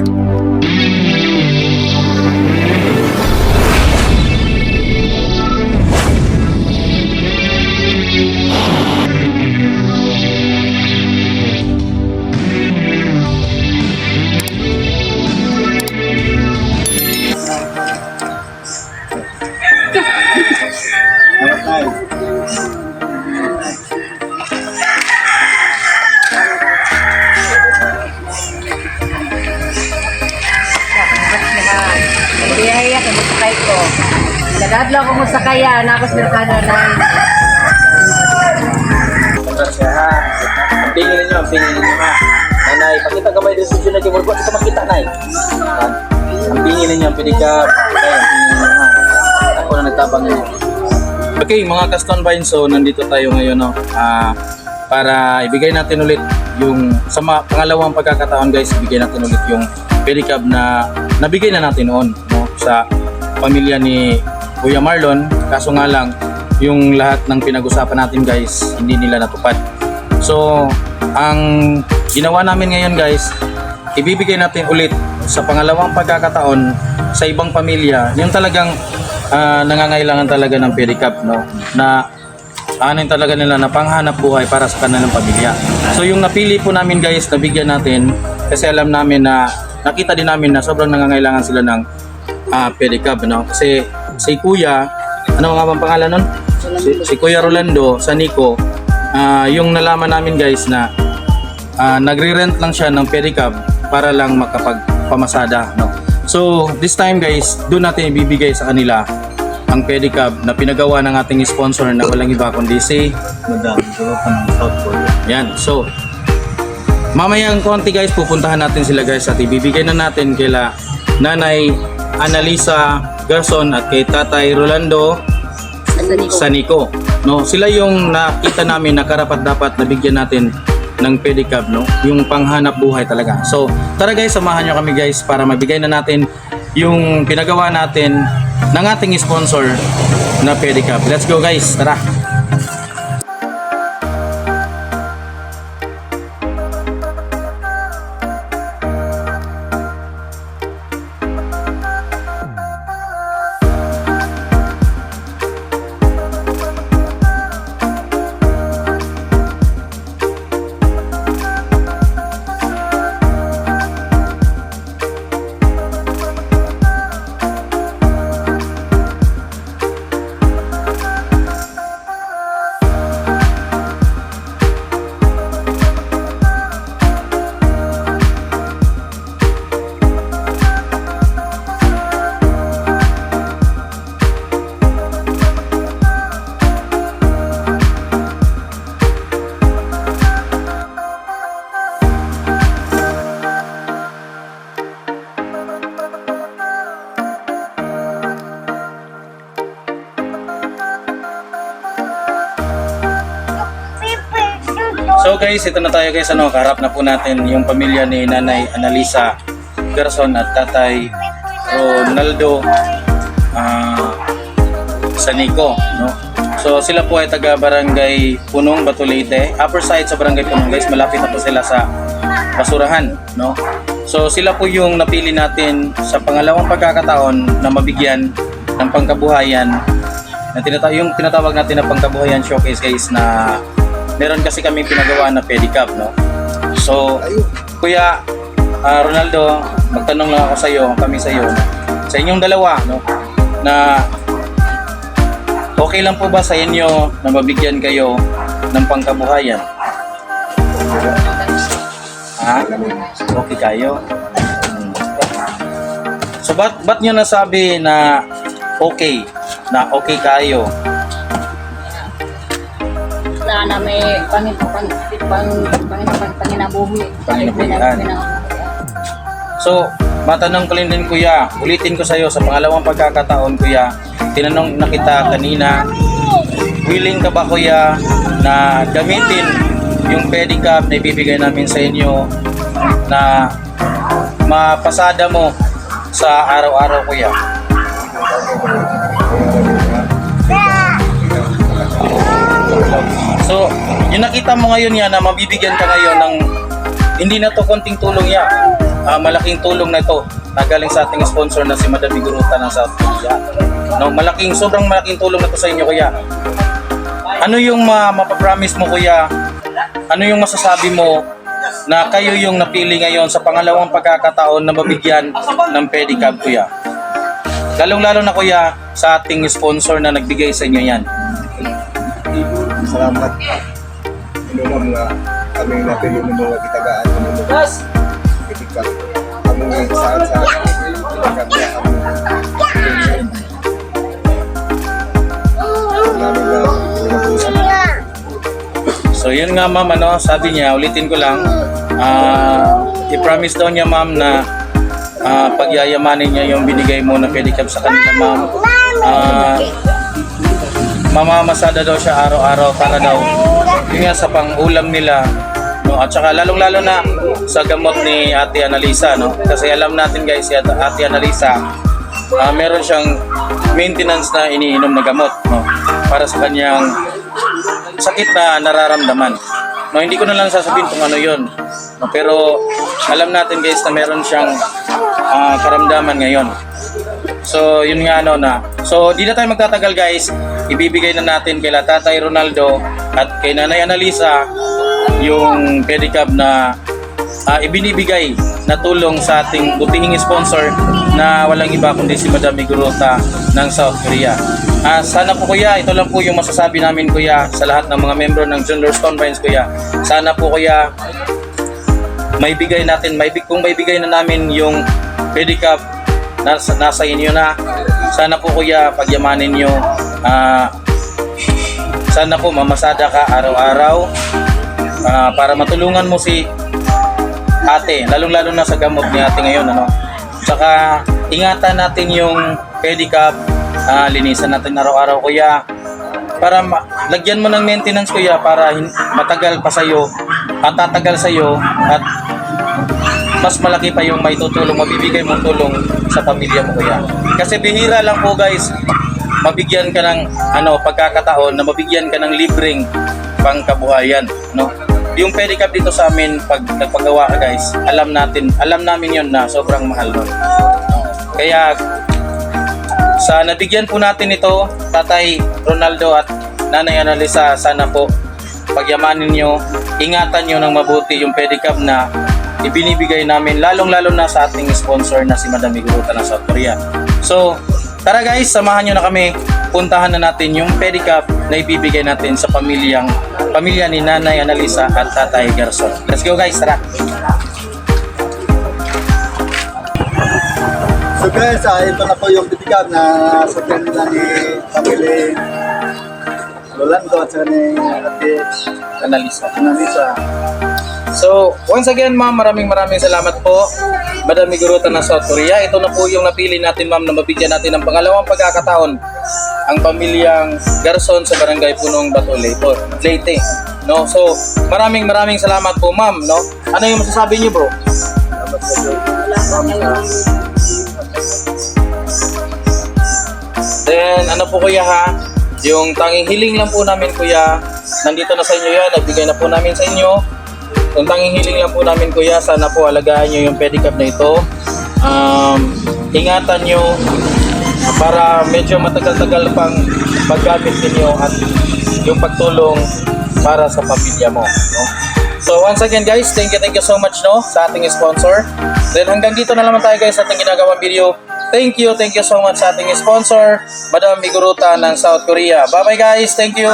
哎，我太。Nagadlaw ko mo sakaya, nakos merkado na. Kontra siya ha. Ang pingin ninyo, ang pingin ninyo ha. Nanay, pakita ka ba yung decision na Jumur? Ito makita nay. Ang pingin ninyo, ang pedicab. Nay, ang pingin ninyo ha. Ako na nagtabang ninyo. Okay, mga Caston Vines, so nandito tayo ngayon no. Ah, para ibigay natin ulit yung sa mga pangalawang pagkakataon guys, ibigay natin ulit yung pedicab na nabigay na natin noon no sa pamilya ni Kuya Marlon. Kaso nga lang, yung lahat ng pinag-usapan natin guys, hindi nila natupad. So, ang ginawa namin ngayon guys, ibibigay natin ulit sa pangalawang pagkakataon sa ibang pamilya, yung talagang ah, nangangailangan talaga ng pedicab, no? Na ano yung talaga nila na panghanap buhay para sa kanilang pamilya. So yung napili po namin guys, nabigyan natin kasi alam namin na nakita din namin na sobrang nangangailangan sila ng ah, pedicab, no? Kasi si Kuya, ano nga bang pangalan nun? Si, si Kuya Rolando, sa Nico, ah, yung nalaman namin guys na ah, nagre-rent lang siya ng pedicab para lang makapagpamasada, no? So, this time guys, doon natin ibibigay sa kanila ang pedicab na pinagawa ng ating sponsor na walang iba kundi si Madam Joropan ng South. Yan. So, mamayang konti guys, pupuntahan natin sila guys at ibibigay na natin kila Nanay Analisa Garson at kay Tatay Rolando Saniko. No, sila yung nakita namin na karapat dapat nabigyan natin ng pedicab, no? Yung panghanap buhay talaga. So, tara guys, samahan nyo kami guys para mabigay na natin yung pinagawa natin ng ating sponsor na pedicab. Let's go guys, tara! Guys, ito na tayo guys, ano, kaharap na po natin yung pamilya ni Nanay Analisa Garson at Tatay Ronaldo ah Sanico, no? So sila po ay taga Barangay Punong Batulite, upper side sa Barangay Punong guys, malapit na po sila sa basurahan, no? So sila po yung napili natin sa pangalawang pagkakataon na mabigyan ng pangkabuhayan na tinata yung tinatawag natin na pangkabuhayan showcase guys na meron kasi kami pinagawa na pedicab, no? So, Kuya ah, Ronaldo, magtanong lang ako sa iyo, kami sa iyo, sa inyong dalawa, no? Na okay lang po ba sa inyo na mabigyan kayo ng pangkabuhayan? Ha? Okay kayo? Hmm. So, ba't, ba't nyo nasabi na okay? Na okay kayo? Na na may pangin pang pang pangin pang panginabuhi. Panginabuhian. So, matanong ko rin din kuya, ulitin ko sa iyo sa pangalawang pagkakataon kuya, tinanong na kita kanina, willing ka ba kuya na gamitin yung pedicab na ibibigay namin sa inyo na mapasada mo sa araw-araw kuya? So, yung nakita mo ngayon yan na mabibigyan ka ngayon ng hindi na to konting tulong ya. ah, malaking tulong na ito na galing sa ating sponsor na si Madam Iguruta ng South Korea. No, malaking, sobrang malaking tulong na ito sa inyo kuya. Ano yung ma mapapromise mo kuya? Ano yung masasabi mo na kayo yung napili ngayon sa pangalawang pagkakataon na mabigyan ng pedicab kuya? Lalong-lalo na kuya sa ating sponsor na nagbigay sa inyo yan. Salamat. Minumam nga aming napili mo mga kitagaan mo mga kitika. Among nga saan sa nga. So yun nga ma'am, ano, sabi niya, ulitin ko lang, ah, i-promise daw niya ma'am na ah, pagyayamanin niya yung binigay mo na pedicab sa kanila ma'am. Ah, mamamasada daw siya araw-araw para daw yun nga sa pang-ulam nila no at saka lalong-lalo na sa gamot ni Ate Analisa no kasi alam natin guys si Ate Analisa ah, meron siyang maintenance na iniinom na gamot no para sa kanyang sakit na nararamdaman. No, hindi ko na lang sasabihin kung ano 'yon. No, pero alam natin guys na meron siyang ah, karamdaman ngayon. So, yun nga ano na. So, di na tayo magtatagal guys. Ibibigay na natin kay Tatay Ronaldo at kay Nanay Analisa yung pedicab na ah, ibinibigay na tulong sa ating butihing sponsor na walang iba kundi si Madam Miguruta ng South Korea. Ah, sana po kuya, ito lang po yung masasabi namin kuya sa lahat ng mga membro ng Juniors Conference kuya. Sana po kuya may bigay natin, may kung may bigay na namin yung pedicab nasa, nasa inyo na. Sana po kuya pagyamanin nyo. Ah, sana po mamasada ka araw-araw ah, para matulungan mo si ate, lalong-lalo na sa gamot ni ate ngayon, ano. Tsaka ingatan natin yung pedicab, ah, linisan natin araw-araw kuya. Para lagyan mo ng maintenance kuya para matagal pa sa'yo at tatagal sa'yo at mas malaki pa yung may tutulong, mabibigay mong tulong sa pamilya mo kuya. Kasi bihira lang po guys, mabigyan ka ng ano pagkakataon na mabigyan ka ng libreng pangkabuhayan, no? Yung pedicab dito sa amin pag nagpagawa guys, alam natin, alam namin yon na sobrang mahal nun. Kaya sa nabigyan po natin ito, Tatay Ronaldo at Nanay Analisa, sana po pagyamanin nyo, ingatan nyo ng mabuti yung pedicab na ibinibigay namin, lalong-lalo na sa ating sponsor na si Madam Iguruta ng South Korea. So, tara guys, samahan nyo na kami. Puntahan na natin yung pedicab na ibibigay natin sa pamilyang pamilya ni Nanay Analisa at Tatay Garson. Let's go guys, tara! So guys, ah, ito na po yung kitika na sa kanila ni Pamili Rolando at sa ni Ate Analisa. Analisa. So, once again ma'am, maraming maraming salamat po. Madam Miguruta ng South Korea. Ito na po yung napili natin ma'am na mabigyan natin ng pangalawang pagkakataon ang pamilyang Garson sa Barangay Punong Bato, Leyte. Leyte. No? So, maraming maraming salamat po ma'am. No? Ano yung masasabi niyo bro? Then, ano po kuya ha? Yung tanging hiling lang po namin kuya, nandito na sa inyo yan, nagbigay na po namin sa inyo. Yung tanging lang po namin kuya, sana po alagaan nyo yung pedicab na ito. Um, ingatan nyo para medyo matagal-tagal pang paggamit ninyo at yung pagtulong para sa pamilya mo. No? So once again guys, thank you, thank you so much no sa ating sponsor. Then hanggang dito na naman tayo guys sa ating ginagawang video. Thank you, thank you so much sa ating sponsor, Madam Miguruta ng South Korea. Bye bye guys, thank you!